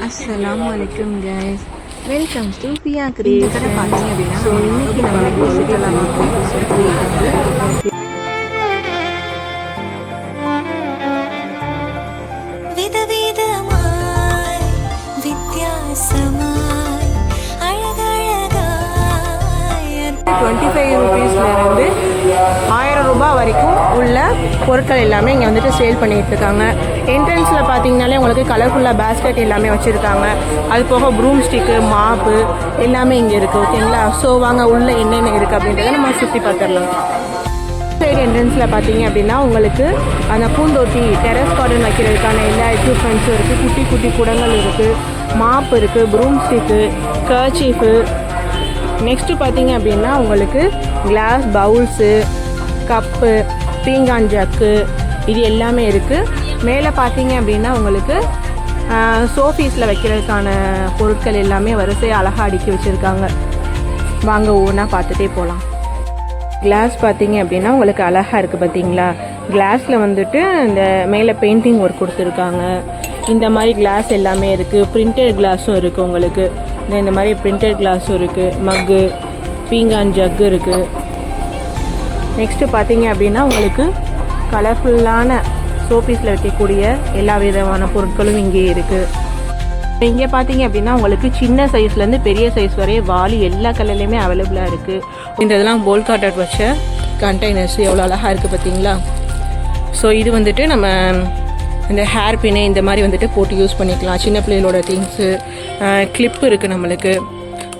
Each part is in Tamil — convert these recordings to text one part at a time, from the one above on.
அஸ்ஸலாமு அலைக்கும் guys welcome to Piya creation பார்த்தீங்க அப்படின்னா ஸோ இன்னைக்கு நம்ம வந்து சுற்றுலா சொல்லியிருக்காங்க விதவிதமாய் வித்தியாசமாய் அழகழகாய். டுவெண்ட்டி ஃபைவ் ருபீஸ்லேருந்து ரூபா வரைக்கும் உள்ள பொருட்கள் எல்லாமே இங்கே வந்துட்டு சேல் பண்ணிகிட்ருக்காங்க இருக்காங்க என்ட்ரன்ஸில் பார்த்தீங்கனாலே உங்களுக்கு கலர்ஃபுல்லாக பேஸ்கெட் எல்லாமே வச்சுருக்காங்க. அது போக ப்ரூம் ஸ்டிக்கு மாப்பு எல்லாமே இங்கே இருக்குது ஓகேங்களா ஸோ வாங்க உள்ளே என்னென்ன இருக்குது அப்படின்றத நம்ம சுற்றி பார்த்துடலாம் சைடு என்ட்ரன்ஸில் பார்த்தீங்க அப்படின்னா உங்களுக்கு அந்த பூந்தொட்டி டெரஸ் கார்டன் வைக்கிறதுக்கான எல்லா எக்யூப்மெண்ட்ஸும் இருக்குது குட்டி குட்டி குடங்கள் இருக்குது மாப் இருக்குது ப்ரூம் ஸ்டிக்கு கர்ச்சீஃபு நெக்ஸ்ட்டு பார்த்தீங்க அப்படின்னா உங்களுக்கு கிளாஸ் பவுல்ஸு கப்பு பீங்கான் ஜக்கு இது எல்லாமே இருக்குது மேலே பார்த்தீங்க அப்படின்னா உங்களுக்கு சோஃபீஸில் வைக்கிறதுக்கான பொருட்கள் எல்லாமே வரிசையாக அழகாக அடுக்கி வச்சுருக்காங்க. வாங்க ஒவ்வொன்றா பார்த்துட்டே போகலாம் கிளாஸ் பார்த்தீங்க அப்படின்னா உங்களுக்கு அழகாக இருக்குது பார்த்தீங்களா கிளாஸில் வந்துட்டு இந்த மேலே பெயிண்டிங் ஒர்க் கொடுத்துருக்காங்க. இந்த மாதிரி கிளாஸ் எல்லாமே இருக்குது பிரிண்டட் கிளாஸும் இருக்குது உங்களுக்கு. இந்த இந்த மாதிரி பிரிண்டட் கிளாஸும் இருக்குது மக்கு பீங்கான் ஜக்கு இருக்குது நெக்ஸ்ட்டு பார்த்தீங்க அப்படின்னா உங்களுக்கு கலர்ஃபுல்லான ஷோபீஸில் வைக்கக்கூடிய எல்லா விதமான பொருட்களும் இங்கே இருக்குது இங்கே பார்த்தீங்க அப்படின்னா உங்களுக்கு சின்ன சைஸ்லேருந்து பெரிய சைஸ் வரைய வாலி எல்லா கலர்லேயுமே அவைலபிளாக இருக்குது இந்த இதெல்லாம் போல் காட்டட் வச்ச கண்டெய்னர்ஸ் எவ்வளோ அழகாக இருக்குது பார்த்தீங்களா? ஸோ இது வந்துட்டு நம்ம இந்த ஹேர் பின்னு இந்த மாதிரி வந்துட்டு போட்டு யூஸ் பண்ணிக்கலாம். சின்ன பிள்ளைகளோட திங்ஸு கிளிப்பு இருக்குது நம்மளுக்கு.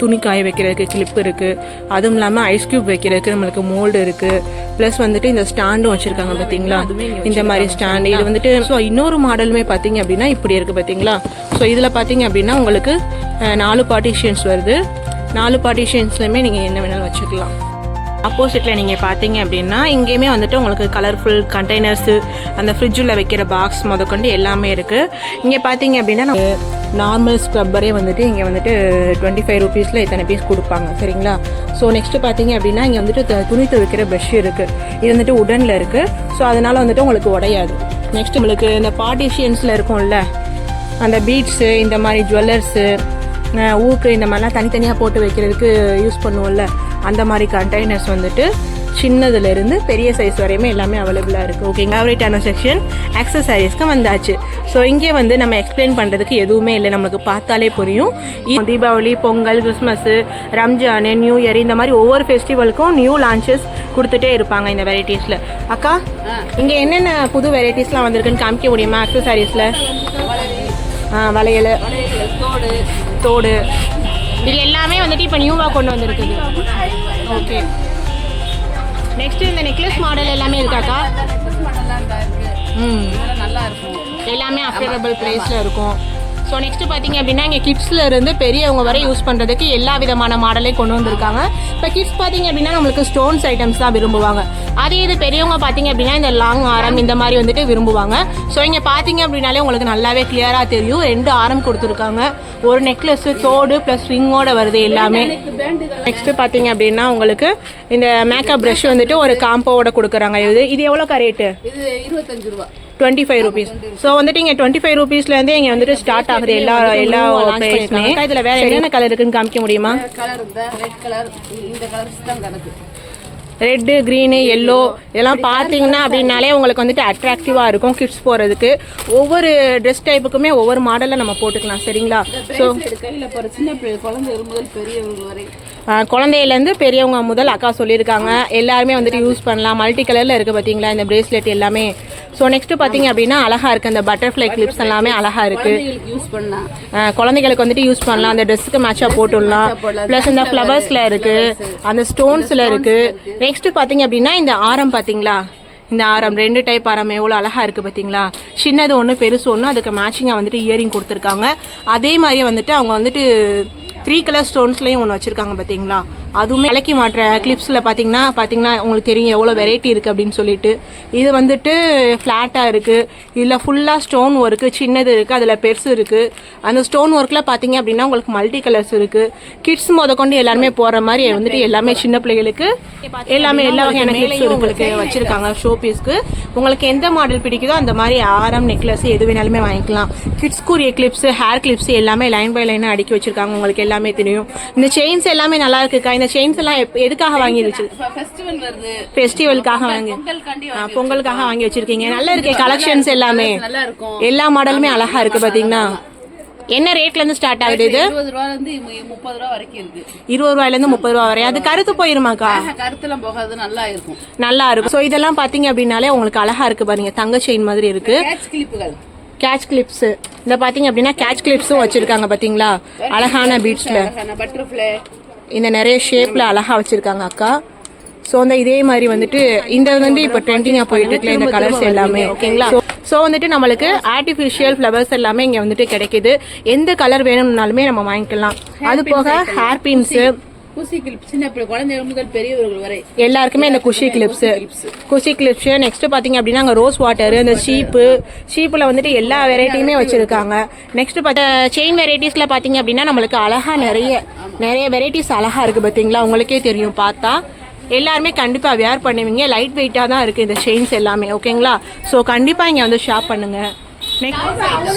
துணி காய வைக்கிறதுக்கு கிளிப் இருக்குது அதுவும் இல்லாமல் ஐஸ் க்யூப் வைக்கிறதுக்கு நம்மளுக்கு மோல்டு இருக்குது ப்ளஸ் வந்துட்டு இந்த ஸ்டாண்டும் வச்சுருக்காங்க பார்த்தீங்களா இந்த மாதிரி ஸ்டாண்டு இது வந்துட்டு ஸோ இன்னொரு மாடலுமே பார்த்தீங்க அப்படின்னா இப்படி இருக்குது பார்த்தீங்களா ஸோ இதில் பார்த்தீங்க அப்படின்னா உங்களுக்கு நாலு பார்ட்டிஷன்ஸ் வருது. நாலு பார்ட்டிஷன்ஸ்லையுமே நீங்கள் என்ன வேணாலும் வச்சுக்கலாம். ஆப்போசிட்டில் நீங்கள் பார்த்தீங்க அப்படின்னா இங்கேயுமே வந்துட்டு உங்களுக்கு கலர்ஃபுல் கண்டெய்னர்ஸு அந்த ஃப்ரிட்ஜில் வைக்கிற பாக்ஸ் முதற்கொண்டு எல்லாமே இருக்குது இங்கே பார்த்தீங்க அப்படின்னா நம்ம நார்மல் ஸ்க்ரப்பரே வந்துட்டு இங்கே வந்துட்டு டுவெண்ட்டி ஃபைவ் ருபீஸில் இத்தனை பீஸ் கொடுப்பாங்க சரிங்களா? ஸோ நெக்ஸ்ட்டு பார்த்தீங்க அப்படின்னா இங்கே வந்துட்டு த- துணி துவைக்கிற ப்ரெஷ் இருக்குது இது வந்துட்டு உடனில் இருக்குது ஸோ அதனால் வந்துட்டு உங்களுக்கு உடையாது. நெக்ஸ்ட் உங்களுக்கு இந்த பார்ட்டிஷியன்ஸில் இருக்கும்ல அந்த பீட்ஸு இந்த மாதிரி ஜுவல்லர்ஸு ஊக்கு இந்த மாதிரிலாம் தனித்தனியாக போட்டு வைக்கிறதுக்கு யூஸ் பண்ணுவோம்ல அந்த மாதிரி கண்டெய்னர்ஸ் வந்துட்டு சின்னதுலேருந்து பெரிய சைஸ் வரையுமே எல்லாமே அவைலபிளாக இருக்குது ஓகேங்க ஃபேவரேட்டான செக்ஷன் ஆக்சசரிஸ்க்கு வந்தாச்சு. ஸோ இங்கே வந்து நம்ம எக்ஸ்பிளைன் பண்ணுறதுக்கு எதுவுமே இல்லை. நம்மளுக்கு பார்த்தாலே புரியும். Deepavali Pongal Christmas Ramzan new year இந்த மாதிரி ஒவ்வொரு ஃபெஸ்டிவலுக்கும் நியூ லான்ச்சஸ் கொடுத்துட்டே இருப்பாங்க இந்த வெரைட்டிஸில் அக்கா இங்கே என்னென்ன புது வெரைட்டிஸ்லாம் வந்திருக்குன்னு காமிக்க முடியுமா ஆக்சசரிஸில் ஆ வளையல். தோடு. இது எல்லாமே வந்துட்டு இப்போ நியூவாக கொண்டு வந்திருக்குது. ஓகே நெக்ஸ்ட் இந்த நெக்லஸ் மாடல் எல்லாமே இருக்காக்கா ம். எல்லாமே அஃபோர்டபுள் ப்ரைஸில் இருக்கும். ஸோ நெக்ஸ்ட் பார்த்தீங்க அப்படின்னா இங்கே கிட்ஸில் இருந்து பெரியவங்க வரை யூஸ் பண்ணுறதுக்கு எல்லா விதமான மாடலையும் கொண்டு வந்திருக்காங்க. இப்போ கிட்ஸ் பார்த்தீங்க அப்படின்னா நம்மளுக்கு ஸ்டோன்ஸ் ஐட்டம்ஸ் தான் விரும்புவாங்க. அதே இது பெரியவங்க பார்த்தீங்க அப்படின்னா இந்த லாங் ஆரம் இந்த மாதிரி வந்துட்டு விரும்புவாங்க. ஸோ இங்கே பார்த்தீங்க அப்படின்னாலே உங்களுக்கு நல்லாவே கிளியராக தெரியும். ரெண்டு ஆரம் கொடுத்துருக்காங்க. ஒரு நெக்லஸ் தோடு ப்ளஸ் ரிங்கோட வருது எல்லாமே. நெக்ஸ்ட்டு பார்த்தீங்க அப்படின்னா உங்களுக்கு இந்த மேக்கப் ப்ரஷ் வந்துட்டு ஒரு காம்போவோட கொடுக்குறாங்க. இது இது எவ்வளோக்கா ரேட்டு இது இருபத்தஞ்சு ரூபா. டுவெண்ட்டி ஃபைவ் ருபீஸ் ஸோ வந்துட்டு இங்கே டுவெண்ட்டி ஃபைவ் ருபீஸ்லேருந்தே இங்கே வந்துட்டு ஸ்டார்ட் ஆகுது எல்லா எல்லா இதில் வேற என்னென்ன கலர் இருக்குன்னு காமிக்க முடியுமா? கலர் இந்த ரெட் கலர் இந்த கலர்ஸ் தான் கணக்கு. ரெட்டு க்ரீனு எல்லோ இதெல்லாம் பார்த்தீங்கன்னா அப்படின்னாலே உங்களுக்கு வந்துட்டு அட்ராக்டிவாக இருக்கும் கிட்ஸ் போகிறதுக்கு ஒவ்வொரு ட்ரெஸ் டைப்புக்குமே ஒவ்வொரு மாடலில் நம்ம போட்டுக்கலாம் சரிங்களா? ஸோ கையில போற சின்ன பிள்ளை முதல் பெரியவங்க வரை குழந்தையிலேருந்து பெரியவங்க முதல் அக்கா சொல்லியிருக்காங்க. எல்லாருமே வந்துட்டு யூஸ் பண்ணலாம். மல்டி கலரில் இருக்குது பார்த்தீங்களா இந்த பிரேஸ்லெட் எல்லாமே. ஸோ நெக்ஸ்ட்டு பார்த்தீங்க அப்படின்னா அழகாக இருக்குது அந்த பட்டர்ஃப்ளை கிளிப்ஸ் எல்லாமே அழகாக இருக்குது யூஸ் பண்ணலாம். குழந்தைகளுக்கு வந்துட்டு யூஸ் பண்ணலாம். அந்த ட்ரெஸ்ஸுக்கு மேட்சாக போட்டுடலாம். ப்ளஸ் இந்த ஃப்ளவர்ஸில் இருக்குது அந்த ஸ்டோன்ஸில் இருக்குது நெக்ஸ்ட்டு பார்த்தீங்க அப்படின்னா இந்த ஆரம் பார்த்தீங்களா இந்த ஆரம் ரெண்டு டைப் ஆரம். எவ்வளோ அழகாக இருக்குது பார்த்தீங்களா சின்னது ஒன்று பெருசு ஒன்று அதுக்கு மேட்சிங்காக வந்துட்டு இயரிங் கொடுத்துருக்காங்க. அதே மாதிரியே வந்துட்டு அவங்க வந்துட்டு த்ரீ கலர் ஸ்டோன்ஸ்லேயும் ஒன்று வச்சுருக்காங்க பார்த்தீங்களா அதுவுமே விலைக்கு மாட்டுற கிளிப்ஸில் பார்த்தீங்கன்னா பார்த்தீங்கன்னா உங்களுக்கு தெரியும் எவ்வளோ வெரைட்டி இருக்குது அப்படின்னு சொல்லிட்டு. இது வந்துட்டு ஃப்ளாட்டாக இருக்குது இதில் ஃபுல்லாக ஸ்டோன் ஒர்க்கு சின்னது இருக்குது அதில் பெருசு இருக்குது அந்த ஸ்டோன் ஒர்க்கில் பார்த்தீங்க அப்படின்னா உங்களுக்கு மல்டி கலர்ஸ் இருக்குது கிட்ஸ் முத கொண்டு எல்லாருமே போகிற மாதிரி வந்துட்டு எல்லாமே சின்ன பிள்ளைகளுக்கு எல்லாமே எல்லா வகையான கிளிப்ஸ் உங்களுக்கு வச்சுருக்காங்க ஷோ பீஸ்க்கு உங்களுக்கு எந்த மாடல் பிடிக்குதோ அந்த மாதிரி ஆரம் நெக்லஸ் எது வேணாலுமே வாங்கிக்கலாம். கிட்ஸ்க்குரிய கிளிப்ஸ் ஹேர் கிளிப்ஸ் எல்லாமே லைன் பை லைனாக அடுக்கி வச்சிருக்காங்க. உங்களுக்கு எல்லாமே தெரியும். இந்த செயின்ஸ் எல்லாமே நல்லா இருக்குக்கா? இந்த செயின்ஸ் எல்லாம் எதுக்காக ஃபெஸ்டிவல் வருது. ஃபெஸ்டிவலுக்காக வாங்கி பொங்கலுக்காக வாங்கி வச்சிருக்கீங்க. நல்லா இருக்கு கலெக்ஷன்ஸ் எல்லாமே நல்லா இருக்கும். எல்லா மாடலுமே அழகா இருக்கு பாத்தீங்கன்னா என்ன ரேட்ல இருந்து ஸ்டார்ட் ஆகுது இது? முப்பது ரூபா வரைக்கும் இருக்கு. இருபது ரூபாயில இருந்து முப்பது ரூபா வரை. அது கருத்து போயிருமாக்கா? கருத்துலாம் போகாது நல்லா இருக்கும். நல்லா இருக்கும். ஸோ இதெல்லாம் பாத்தீங்க அப்படின்னாலே உங்களுக்கு அழகா இருக்கு பாருங்க. தங்க செயின் மாதிரி இருக்கு. கேட்ச் கிளிப்ஸ் இந்த பாத்தீங்க அப்படின்னா கேட்ச் கிளிப்ஸும் வச்சிருக்காங்க பாத்தீங்களா? அழகான பீட்ஸ்ல பட்டர்ஃப்ளை இந்த நிறைய ஷேப்ல அழகா வச்சிருக்காங்க அக்கா. ஸோ அந்த இதே மாதிரி வந்துட்டு இந்த வந்து இப்போ ட்ரெண்டிங்காக போயிட்டு இருக்குல்ல இந்த கலர்ஸ் எல்லாமே. ஓகேங்களா? ஸோ வந்துட்டு நம்மளுக்கு ஆர்டிஃபிஷியல் ஃப்ளவர்ஸ் எல்லாமே இங்கே வந்துட்டு கிடைக்குது. எந்த கலர் வேணும்னாலுமே நம்ம வாங்கிக்கலாம். அது போக ஹேர் பின்ஸு குசி கிளிப் சின்ன பிள்ளை குழந்தைகள் முதல் பெரியவர்கள் வரை. எல்லாருக்குமே இந்த Khushi clips Khushi clips next பாத்தீங்க அப்படின்னா அங்க ரோஸ் வாட்டர் இந்த ஷீப்பு ஷீப்ல வந்துட்டு எல்லா வெரைட்டியுமே வச்சிருக்காங்க. நெக்ஸ்ட் பார்த்தா செயின் வெரைட்டிஸ்ல பாத்தீங்க அப்படின்னா நம்மளுக்கு அழகா நிறைய நிறைய வெரைட்டிஸ் அழகா இருக்கு பாத்தீங்களா? உங்களுக்கே தெரியும் பார்த்தா. எல்லாருமே கண்டிப்பா வேர் பண்ணுவீங்க. லைட் வெயிட்டா தான் இருக்கு இந்த செயின்ஸ் எல்லாமே ஓகேங்களா ஸோ கண்டிப்பா இங்க வந்து ஷாப் பண்ணுங்க.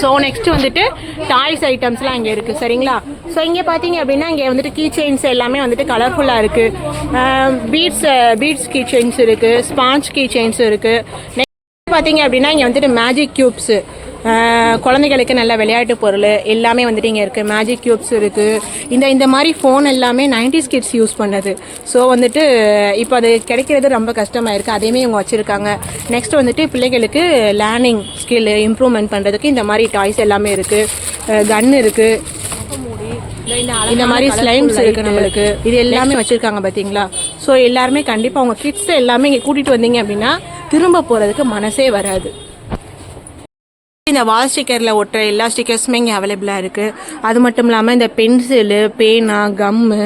ஸோ நெக்ஸ்ட் வந்துட்டு டாய்ஸ் ஐட்டம்ஸ்லாம் இங்கே இருக்குது சரிங்களா? ஸோ இங்கே பார்த்தீங்க அப்படின்னா இங்கே வந்துட்டு கீ செயின்ஸ் எல்லாமே வந்துட்டு கலர்ஃபுல்லாக இருக்குது பீட்ஸ் பீட்ஸ் கீ செயின்ஸ் இருக்குது ஸ்பாஞ்ச் கீ செயின்ஸ் இருக்குது நெக்ஸ்ட் பார்த்தீங்க அப்படின்னா இங்கே வந்துட்டு மேஜிக் க்யூப்ஸு குழந்தைகளுக்கு நல்ல விளையாட்டு பொருள் எல்லாமே வந்துட்டு இங்கே இருக்குது மேஜிக் க்யூப்ஸ் இருக்குது இந்த இந்த மாதிரி ஃபோன் எல்லாமே 90s கிட்ஸ் யூஸ் பண்ணது. ஸோ வந்துட்டு இப்போ அது கிடைக்கிறது ரொம்ப கஷ்டமாக இருக்குது அதையுமே இவங்க வச்சுருக்காங்க. நெக்ஸ்ட் வந்துட்டு பிள்ளைகளுக்கு லேர்னிங் ஸ்கில் இம்ப்ரூவ்மெண்ட் பண்ணுறதுக்கு இந்த மாதிரி டாய்ஸ் எல்லாமே இருக்குது கன் இருக்குது இந்த மாதிரி ஸ்லைம்ஸ் இருக்கு நம்மளுக்கு. இது எல்லாமே வச்சிருக்காங்க பாத்தீங்களா? ஸோ எல்லாருமே கண்டிப்பா உங்க கிட்ஸ் எல்லாமே இங்க கூட்டிட்டு வந்தீங்க அப்படின்னா திரும்ப போறதுக்கு மனசே வராது. இந்த வால் ஸ்டிக்கரில் ஒட்டுற எல்லா ஸ்டிக்கர்ஸுமே இங்கே அவைலபிளாக இருக்குது அது மட்டும் இல்லாமல் இந்த பென்சிலு பேனா கம்மு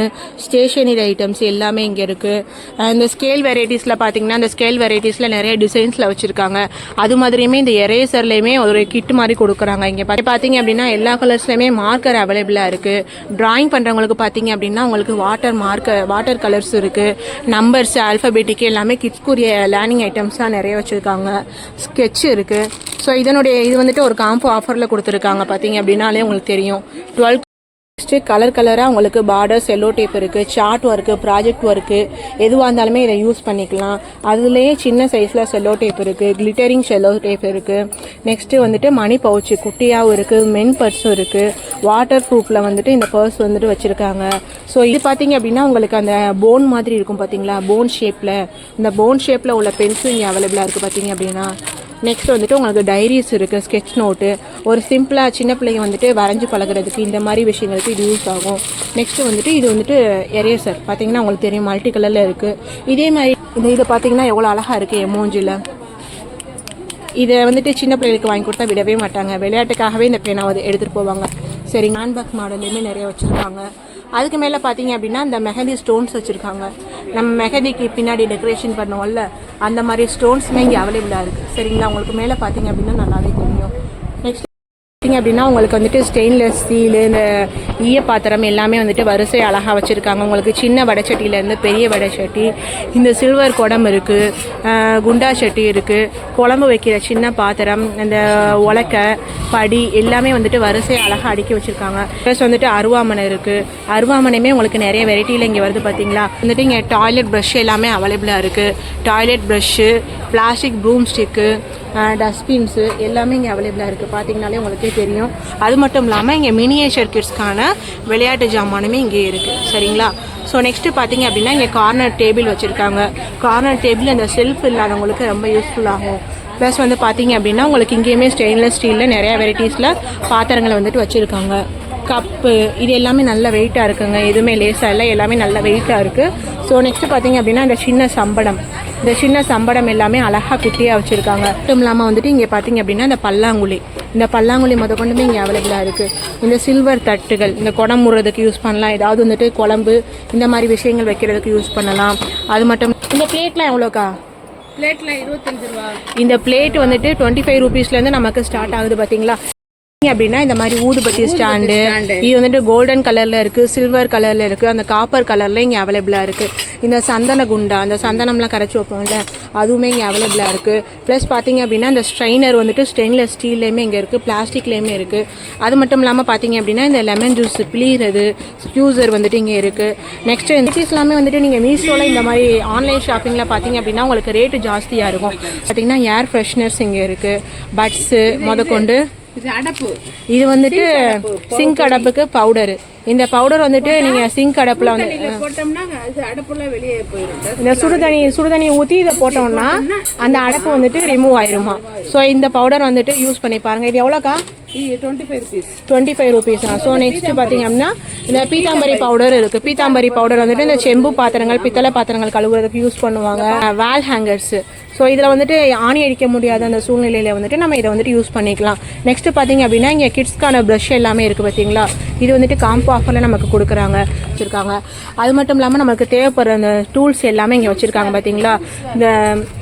ஸ்டேஷனரி ஐட்டம்ஸ் எல்லாமே இங்கே இருக்குது இந்த ஸ்கேல் வெரைட்டிஸில் பார்த்தீங்கன்னா இந்த ஸ்கேல் வெரைட்டிஸில் நிறைய டிசைன்ஸில் வச்சுருக்காங்க. அது மாதிரியுமே இந்த எரேசர்லேயுமே ஒரு கிட் மாதிரி கொடுக்குறாங்க. இங்கே பார்த்து பார்த்தீங்க அப்படின்னா எல்லா கலர்ஸ்லையுமே மார்க்கர் அவைலபிளாக இருக்குது ட்ராயிங் பண்ணுறவங்களுக்கு பார்த்தீங்க அப்படின்னா உங்களுக்கு வாட்டர் மார்க்கர் வாட்டர் கலர்ஸ் இருக்குது நம்பர்ஸ் ஆல்ஃபபெட்டிக் எல்லாமே கிட்ஸ்க்குரிய லேர்னிங் ஐட்டம்ஸ் தான் நிறைய வச்சுருக்காங்க. ஸ்கெட்ச் இருக்குது ஸோ இதனுடைய இது வந்துட்டு ஒரு காம்போ ஆஃபரில் கொடுத்துருக்காங்க. பார்த்தீங்க அப்படின்னாலே உங்களுக்கு தெரியும். டுவெல் நெக்ஸ்ட்டு கலர் கலராக உங்களுக்கு பார்டர் செல்லோ டேப் இருக்குது சார்ட் ஒர்க்கு ப்ராஜெக்ட் ஒர்க்கு எதுவாக இருந்தாலுமே இதை யூஸ் பண்ணிக்கலாம். அதுலேயே சின்ன சைஸில் செல்லோ டேப் இருக்குது கிளிட்டரிங் செல்லோ டேப் இருக்குது நெக்ஸ்ட்டு வந்துட்டு மணி பவுச்சு குட்டியாகவும் இருக்குது மென் பர்ஸும் இருக்குது வாட்டர் ப்ரூஃபில் வந்துட்டு இந்த பர்ஸ் வந்துட்டு வச்சுருக்காங்க. ஸோ இது பார்த்தீங்க அப்படின்னா உங்களுக்கு அந்த போன் மாதிரி இருக்கும் பார்த்தீங்களா போன் ஷேப்பில் இந்த போன் ஷேப்பில் உள்ள பென்சில் இங்கே அவைலபிளாக இருக்குது பார்த்தீங்க அப்படின்னா. நெக்ஸ்ட் வந்துட்டு உங்களுக்கு டைரிஸ் இருக்குது ஸ்கெட்ச் நோட்டு ஒரு சிம்பிளாக சின்ன பிள்ளைங்க வந்துட்டு வரைஞ்சி பழகுறதுக்கு இந்த மாதிரி விஷயங்களுக்கு இது யூஸ் ஆகும். நெக்ஸ்ட் வந்துட்டு இது வந்துட்டு எரேசர் பார்த்தீங்கன்னா உங்களுக்கு தெரியும் மல்டி கலரில் இருக்குது இதே மாதிரி இந்த இதை பார்த்தீங்கன்னா எவ்வளோ அழகாக இருக்குது எமோஞ்சில் இதை வந்துட்டு சின்ன பிள்ளைகளுக்கு வாங்கி கொடுத்தா விடவே மாட்டாங்க. விளையாட்டுக்காகவே இந்த பேனாவை எடுத்துகிட்டு போவாங்க. சரி ஹேண்ட்பேக் மாடல்லையுமே நிறைய வச்சுருக்காங்க. அதுக்கு மேலே பார்த்தீங்க அப்படின்னா இந்த மெஹந்தி ஸ்டோன்ஸ் வச்சுருக்காங்க. நம்ம மெஹந்திக்கு பின்னாடி டெக்கரேஷன் பண்ணுவோம்ல அந்த மாதிரி ஸ்டோன்ஸுமே இங்கே அவைலபிளாக இருக்குது சரிங்களா? உங்களுக்கு மேலே பார்த்தீங்க அப்படின்னா நல்லாவே தெரியும். அப்படின்னா உங்களுக்கு வந்துட்டு ஸ்டெயின்லெஸ் ஸ்டீலு இந்த ஈய பாத்திரம் எல்லாமே வந்துட்டு வரிசை அழகாக வச்சுருக்காங்க. உங்களுக்கு சின்ன வடைச்சட்டியிலேருந்து பெரிய வடைச்சட்டி இந்த சில்வர் குடம் இருக்குது குண்டா சட்டி இருக்குது குழம்பு வைக்கிற சின்ன பாத்திரம் இந்த உலக்கை படி எல்லாமே வந்துட்டு வரிசை அழகாக அடுக்கி வச்சுருக்காங்க. ப்ளஸ் வந்துட்டு அருவாமனை இருக்குது அருவாமனையுமே உங்களுக்கு நிறைய வெரைட்டியில் இங்கே வருது பார்த்தீங்களா வந்துட்டு இங்கே டாய்லெட் ப்ரஷ் எல்லாமே அவைலபிளாக இருக்குது toilet brush plastic broom stick dustbins எல்லாமே இங்கே அவைலபிளாக இருக்குது பார்த்தீங்கனாலே உங்களுக்கே தெரியும். அது மட்டும் இல்லாமல் இங்கே மினியேச்சர் கிட்ஸ்க்கான விளையாட்டு ஜாமானுமே இங்கே இருக்குது சரிங்களா? ஸோ நெக்ஸ்ட்டு பார்த்தீங்க அப்படின்னா இங்கே கார்னர் டேபிள் வச்சுருக்காங்க. கார்னர் டேபிள் அந்த செல்ஃப் இல்லாதவங்களுக்கு ரொம்ப யூஸ்ஃபுல்லாகும் ப்ளஸ் வந்து பார்த்தீங்க அப்படின்னா உங்களுக்கு இங்கேயுமே ஸ்டெயின்லெஸ் ஸ்டீலில் நிறைய வெரைட்டிஸில் பாத்திரங்களை வந்துட்டு வச்சுருக்காங்க. கப்பு இது எல்லாமே நல்ல வெயிட்டாக இருக்குங்க. எதுவுமே லேசாக இல்லை எல்லாமே நல்ல வெயிட்டாக இருக்குது ஸோ நெக்ஸ்ட்டு பார்த்தீங்க அப்படின்னா இந்த சின்ன சம்படம். இந்த சின்ன சம்படம் எல்லாமே அழகாக குட்டியாக வச்சுருக்காங்க. மட்டும் இல்லாமல் வந்துட்டு இங்கே பார்த்தீங்க அப்படின்னா இந்த பல்லாங்குழி. இந்த பல்லாங்குழி முத கொண்டுமே இங்கே அவைலபிளாக இருக்குது இந்த சில்வர் தட்டுகள் இந்த குடம் முடுறதுக்கு யூஸ் பண்ணலாம். ஏதாவது வந்துட்டு குழம்பு இந்த மாதிரி விஷயங்கள் வைக்கிறதுக்கு யூஸ் பண்ணலாம். அது மட்டும் இந்த பிளேட்லாம் எவ்வளோக்கா? பிளேட்ல இருபத்தஞ்சு ரூபா. இந்த பிளேட் வந்துட்டு டுவெண்ட்டி ஃபைவ் ருபீஸ்லேருந்து நமக்கு ஸ்டார்ட் ஆகுது பார்த்தீங்களா? அப்படின்னா இந்த மாதிரி ஊதுபத்தி ஸ்டாண்டு இது வந்துட்டு கோல்டன் கலர்ல இருக்கு சில்வர் கலர்ல இருக்கு அந்த காப்பர் கலர்ல இங்க அவைலபிளா இருக்கு. இந்த சந்தன குண்டா அந்த சந்தனம்லாம் கரைச்சி வைப்போம்ல அதுவுமே இங்கே அவைலபிளாக இருக்குது ப்ளஸ் பார்த்தீங்க அப்படின்னா இந்த ஸ்ட்ரைனர் வந்துட்டு ஸ்டெயின்லெஸ் ஸ்டீல்லையுமே இங்கே இருக்குது பிளாஸ்டிக்லேயுமே இருக்குது அது மட்டும் இல்லாமல் பார்த்தீங்க அப்படின்னா இந்த லெமன் ஜூஸ் பிளீறது ஸ்க்யூசர் வந்துட்டு இங்கே இருக்குது நெக்ஸ்ட் இந்த எல்லாமே வந்துட்டு நீங்கள் மீஷோவில் இந்த மாதிரி ஆன்லைன் ஷாப்பிங்கில் பார்த்தீங்க அப்படின்னா உங்களுக்கு ரேட்டு ஜாஸ்தியாக இருக்கும். பார்த்தீங்கன்னா ஏர் ஃப்ரெஷ்னர்ஸ் இங்கே இருக்குது பட்ஸு முதற்கொண்டு இது அடப்பு. இது வந்துட்டு சிங்க் அடப்புக்கு பவுடரு. இந்த பவுடர் வந்துட்டு நீங்கள் சிங்க் அடப்பில் வந்து போட்டோம்னா இது அடப்புலாம் வெளியே போயிடும் இந்த சுடுதண்ணி சுடுதண்ணி ஊற்றி இதை போட்டோம்னா அந்த அடப்பு வந்துட்டு ரிமூவ் ஆயிருமா? ஸோ இந்த பவுடர் வந்துட்டு யூஸ் பண்ணி பாருங்க. இது எவ்வளோக்கா? Twenty five rupees twenty five தான் ஸோ நெக்ஸ்ட் பார்த்தீங்க அப்படின்னா இந்த பீத்தாம்பரி பவுடர் இருக்குது பீத்தாம்பரி பவுடர் வந்துட்டு இந்த செம்பு பாத்திரங்கள் பித்தளை பாத்திரங்கள் கழுவுறதுக்கு யூஸ் பண்ணுவாங்க. வேல் ஹேங்கர்ஸு ஸோ இதில் வந்துட்டு ஆணி அடிக்க முடியாத அந்த சூழ்நிலையில் வந்துட்டு நம்ம இதை வந்துட்டு யூஸ் பண்ணிக்கலாம். நெக்ஸ்ட் பார்த்தீங்க அப்படின்னா இங்கே கிட்ஸ்க்கான ப்ரஷ் எல்லாமே இருக்குது பார்த்தீங்களா? இது வந்துட்டு காம்போ ஆஃபரில் நமக்கு கொடுக்குறாங்க வச்சுருக்காங்க. அது மட்டும் இல்லாமல் நமக்கு தேவைப்படுற அந்த டூல்ஸ் எல்லாமே இங்கே வச்சுருக்காங்க பார்த்தீங்களா? இந்த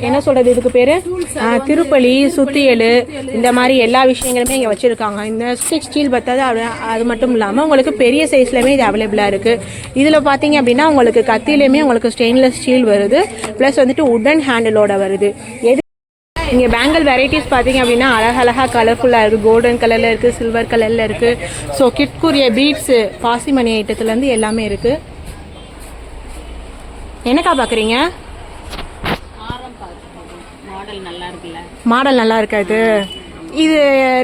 என்ன சொல்கிறது இதுக்கு பேர்? திருப்பலி சுத்தியல் இந்த மாதிரி எல்லா விஷயங்களுமே இங்கே வச்சுருக்காங்க. இந்த ஸ்டிக் ஸ்டீல் பத்தாது அது அது மட்டும் இல்லாமல் உங்களுக்கு பெரிய சைஸ்லையுமே இது அவைலபிளாக இருக்குது இதில் பார்த்தீங்க அப்படின்னா உங்களுக்கு கத்திலையுமே உங்களுக்கு ஸ்டெயின்லெஸ் ஸ்டீல் வருது. ப்ளஸ் வந்துட்டு உடன் ஹேண்டிலோட வருது. எது இங்கே பேங்கிள் வெரைட்டிஸ் பார்த்தீங்க அப்படின்னா அழகழகாக கலர்ஃபுல்லாக இருக்குது கோல்டன் கலரில் இருக்குது சில்வர் கலரில் இருக்குது ஸோ கிட்குரிய பீட்ஸு பாசிமணி ஐட்டத்துலேருந்து எல்லாமே இருக்குது என்னக்கா பார்க்குறீங்க மாடல் நல்லா இருக்குல்ல? மாடல் நல்லா இருக்காது. இது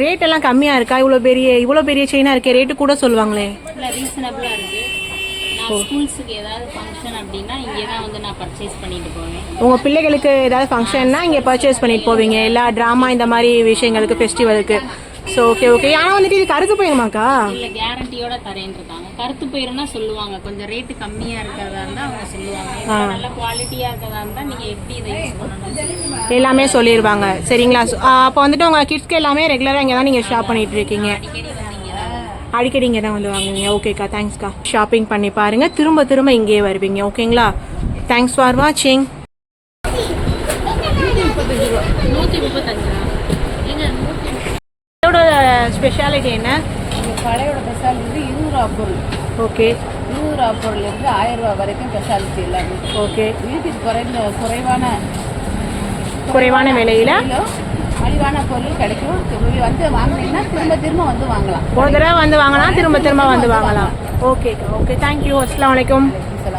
ரேட் எல்லாம் கம்மியாக இருக்கா? இவ்வளோ பெரிய இவ்வளோ பெரிய செயினாக இருக்கே ரேட்டு கூட சொல்லுவாங்களே. இல்லை ரீசனபிளாக இருக்குது நான் ஸ்கூல்ஸுக்கு ஏதாவது ஃபங்க்ஷன் அப்படின்னா இங்கே தான் வந்து நான் பர்ச்சேஸ் பண்ணிட்டு போவேன். உங்கள் பிள்ளைகளுக்கு ஏதாவது ஃபங்க்ஷன்னா இங்கே பர்ச்சேஸ் பண்ணிட்டு போவீங்க. எல்லா ட்ராமா இந்த மாதிரி விஷயங்களுக்கு ஃபெஸ்டிவலுக்கு ஸோ ஓகே ஓகே ஆனால் வந்துட்டு இது கருத்து போயிருமாக்கா? இல்லை கேரண்டியோட தரேன் இருக்காங்க கருத்து போயிருன்னா சொல்லுவாங்க. கொஞ்சம் ரேட்டு கம்மியாக இருக்கிறதா இருந்தால் அவங்க சொல்லுவாங்க. நல்ல குவாலிட்டியாக இருக்கிறதா இருந்தால் நீங்கள் எப்படி இதை யூஸ் எல்லாமே சொல்லிடுவாங்க சரிங்களா? அப்போ வந்துட்டு உங்கள் கிட்ஸ்க்கு எல்லாமே ரெகுலராக இங்கே தான் நீங்கள் ஷாப் பண்ணிட்டு இருக்கீங்க. அடிக்கடி இங்கே தான் வந்து வாங்குவீங்க. ஓகேக்கா தேங்க்ஸ்க்கா ஷாப்பிங் பண்ணி பாருங்க. திரும்ப திரும்ப இங்கேயே வருவீங்க. ஓகேங்களா தேங்க்ஸ் ஃபார் வாட்சிங் ஸ்பெஷாலிட்டி என்ன? இந்த கடையோட ஸ்பெஷாலிட்டி இருபது ரூபா பொருள். ஓகே இருபது ரூபா பொருள் இருந்து ஆயிரம் ரூபா வரைக்கும் ஸ்பெஷாலிட்டி எல்லாமே. ஓகே வீட்டுக்கு குறைந்த குறைவான குறைவான விலையில மலிவான பொருள் கிடைக்கும். திரும்பி வந்து வாங்கினீங்கன்னா திரும்ப திரும்ப வந்து வாங்கலாம். ஒரு தடவை வந்து வாங்கினா திரும்ப திரும்ப வந்து வாங்கலாம். ஓகே ஓகே தேங்க்யூ அஸ்லாம் வலைக்கம்